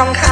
come come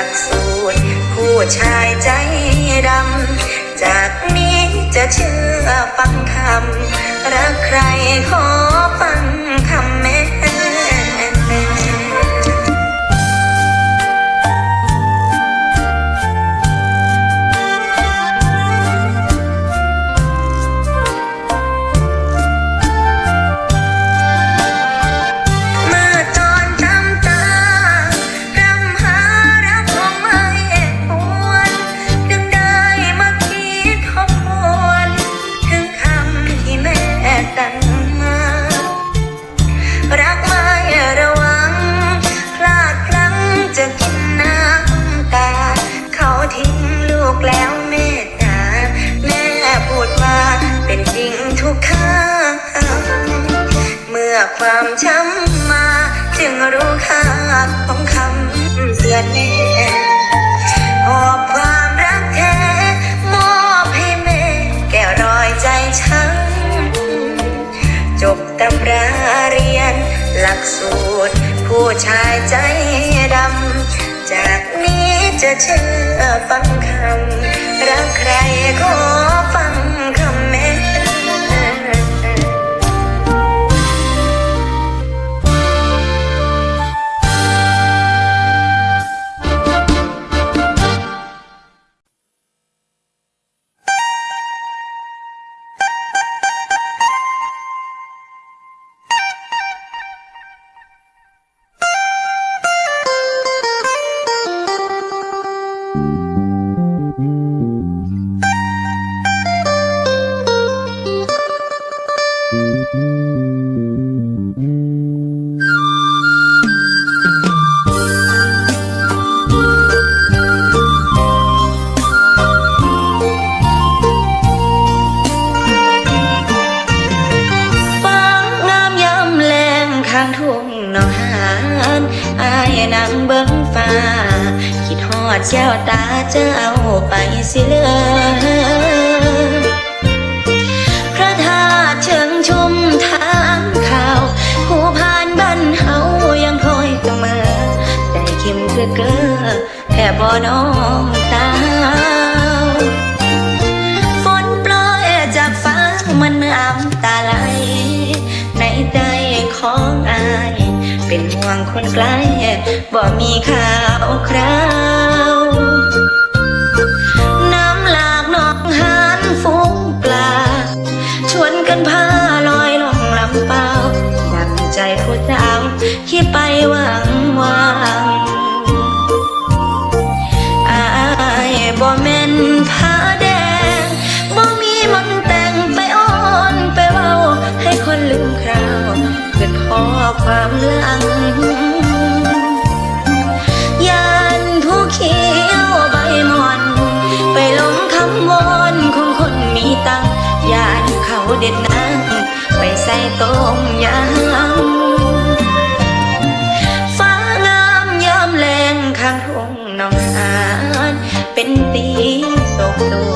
ักสูตรผู้ชายใจดำ จากนี้จะเชื่อฟังคำ รักใครขอฟังคำูด ผู้ชายใจดำ จากนี้จะเชื่อฟังคำ รักใครขอฟัง แก้วตาจะเอาไปสิเลือพระธาตุเชิงชุมทางข่าว ผู้ผ่านบ้านเฮายังคอยกมาได้เข้มคือเกอแค่บ่อน้องตาฝนปล่อยจากฟ้ามันน้ำตาไหล ในใจของอาย เป็นห่วงคนไกลบ่มีข่าวคราว ความลังยานผู้เขียวใบมอน ไปลงคำวอนของคนมีตังยานเขาเด็ดนางไปใส่ตรงยาำฟ้างามยามแรงข้างทุ่งนองอานเป็นตีสกตัว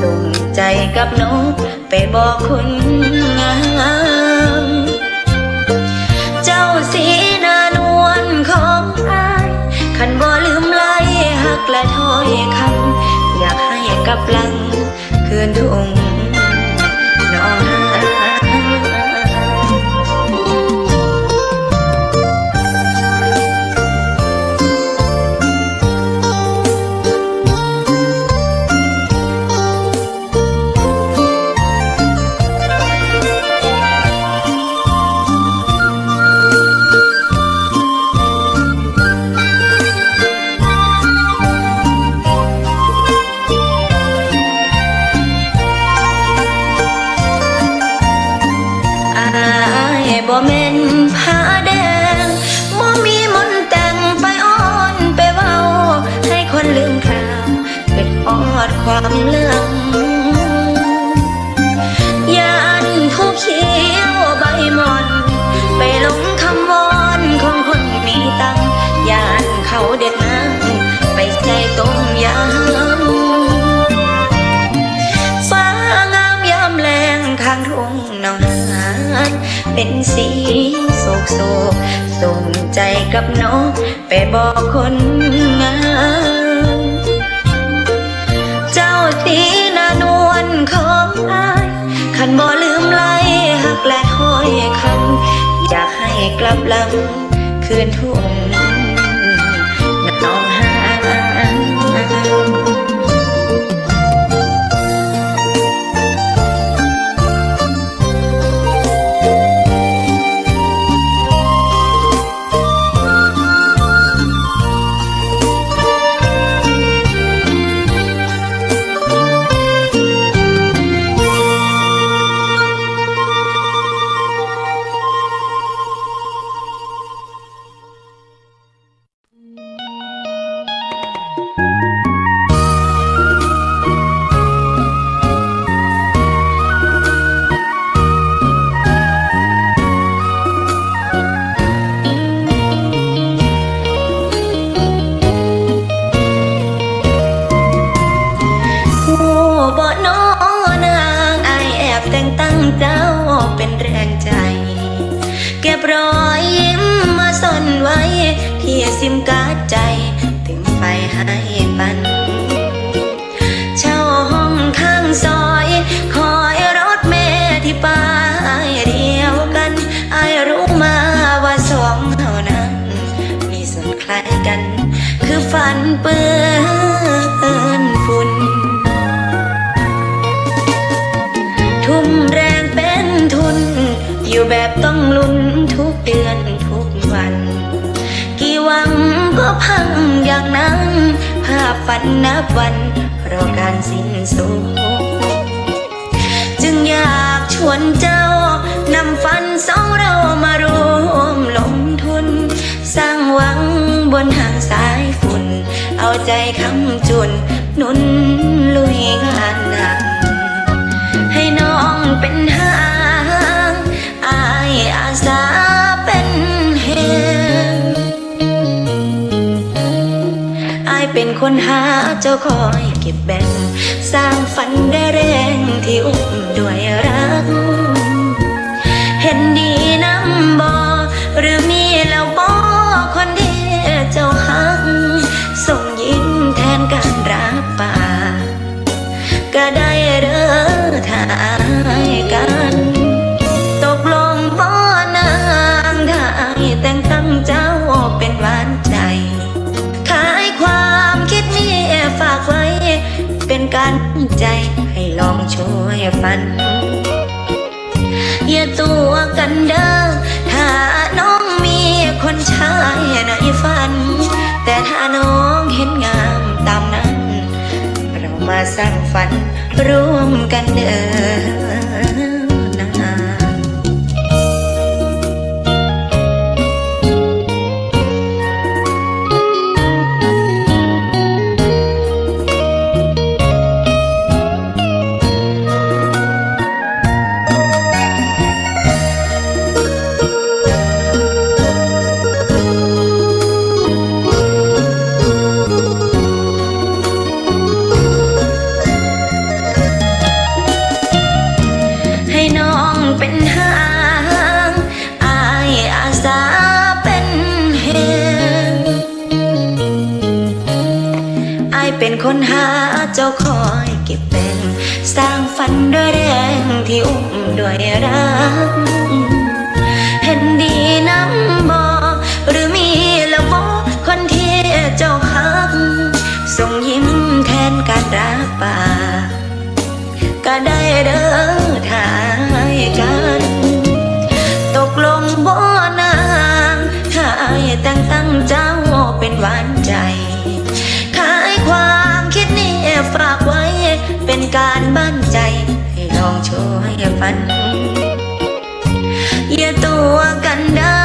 ส่งใจกับนกไปบอกคุณงาม กับลัง คืนทุ่ง เป็นสีโศกโศกส่งใจกับนกไปบอกคนงามเจ้าสีนานวลของอายขันบ่ลืมไหลหักและห้อยคำอยากให้กลับหลังคืนทุ่ง ไว้ ที่ซิมการ์ดใจ ถึงไฟให้ปัน เช่าห้องข้างซอย คอยรถเมล์ที่ป้ายเดียวกันไอรู้มาว่าสองเท่านั้น มีส่วนคล้ายกัน คือฝันเปื้อนฝุ่นทุ่มแรงเป็นทุน อยู่แบบต้องลุ้นทุกเดือน พังอย่างนั้นภาพฝันนับวันรอการสิ้นสุดจึงอยากชวนเจ้านำฝันสองเรามารวมลงทุน สร้างหวังบนทางสายฝุ่น เอาใจคำจุนนุนลุยงานหนักให้น้องเป็นหา เป็นคนหาเจ้าคอยเก็บแบ่ง สร้างฝันได้แรงที่อุ้มด้วยรัก เป็นใจให้ลองช่วยฟัน อย่าตัวกันเด้อถ้าน้องมีคนชายในฝัน แต่ถ้าน้องเห็นงามตามนั้น เรามาสร้างฝันร่วมกันเด้อ คนหาเจ้าคอยเก็บเป็น สร้างฝันด้วยแรงที่อุ้มด้วยรัก เห็นดีน้ำบอหรือมีละบอคนที่เจ้าฮัก ส่งยิ้มแทนการรักปากก็ได้เด้อทายกัน ตกลงบ่นางถ้าอายแต่งตั้งเจ้าเป็นหวานใจ การบ้านใจ ให้ลองช่วยฝัน อย่าตัวกันเด้อ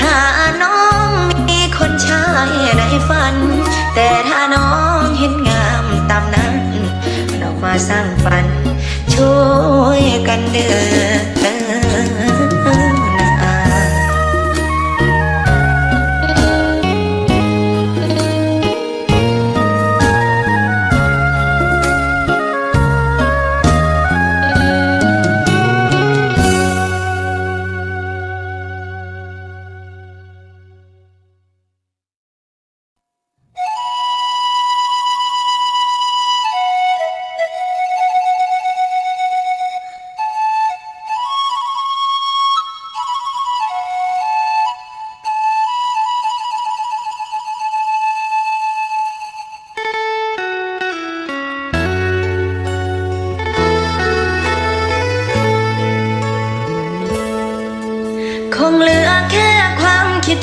ถ้าน้องมีคนชายในฝัน แต่ถ้าน้องเห็นงามตามนั้นเรามาสร้างฝัน ช่วยกันเด้อน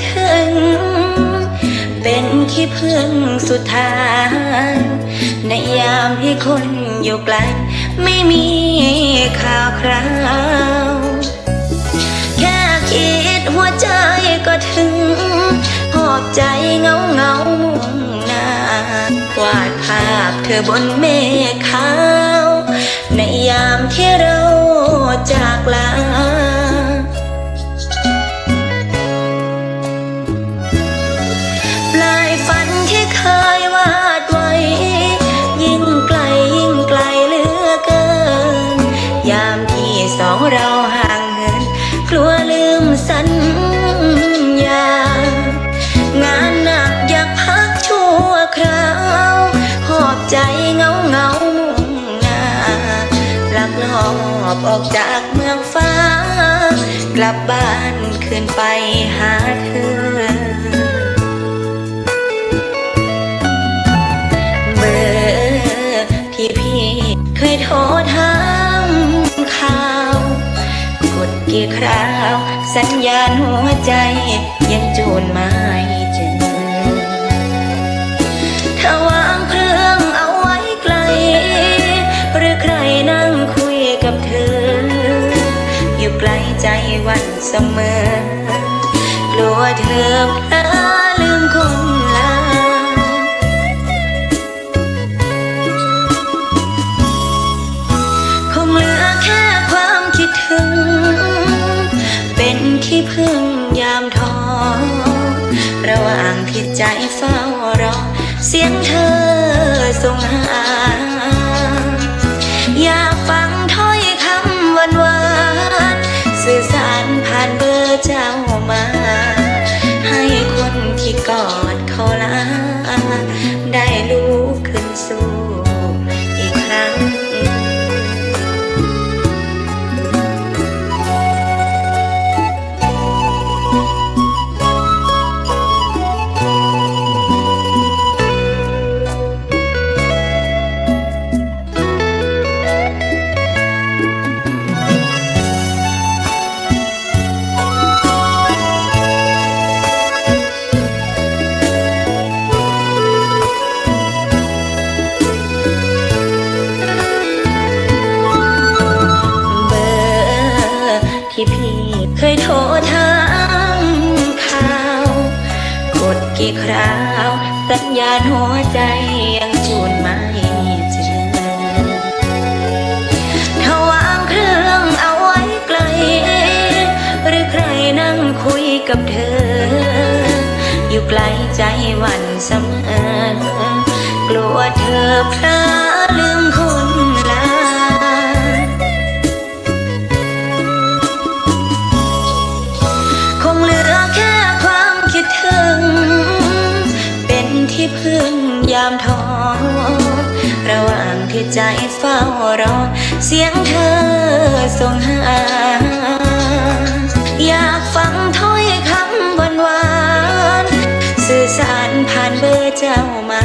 ถึง เป็นที่พึ่งสุดท้าย ในยามที่คนอยู่ไกล ไม่มีข่าวคราว แค่คิดหัวใจก็ถึงหอบใจเงาเงามุ่งหน้าวาดภาพเธอบนเมฆขาว ในยามที่เราจากลา จากเมืองฟ้า กลับบ้านคืนไปหาเธอ เบอร์ที่พี่เคยโทรถามข่าว กดกี่คราว สัญญาณหัวใจยังจูนม่เไกลใจวันเสมอ กลัวเธอพลาลืมคนลาคงเหลือแค่ความคิดถึง เป็นที่พึ่งยามท้อระหว่างที่ใจเฝ้ารอ เสียงเธอส่งหาารผ่านเบอร์เจ้ามา ให้คนที่กอดเขาลาได้รู้ กี่คราว สัญญาณหัวใจยังจูนไม่เจอถ้าวางเครื่องเอาไว้ไกล หรือใครนั่งคุยกับเธอ อยู่ไกลใจวันเสมอกลัวเธอพลาดลืม อ เสียงเธอส่งหา อยากฟังถ้อยคำหวานหวานสื่อสารผ่านเบอร์เจ้ามา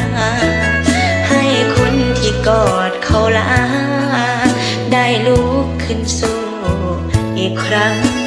ให้คนที่กอดเขาลา ได้ลุกขึ้นสู้อีกครั้ง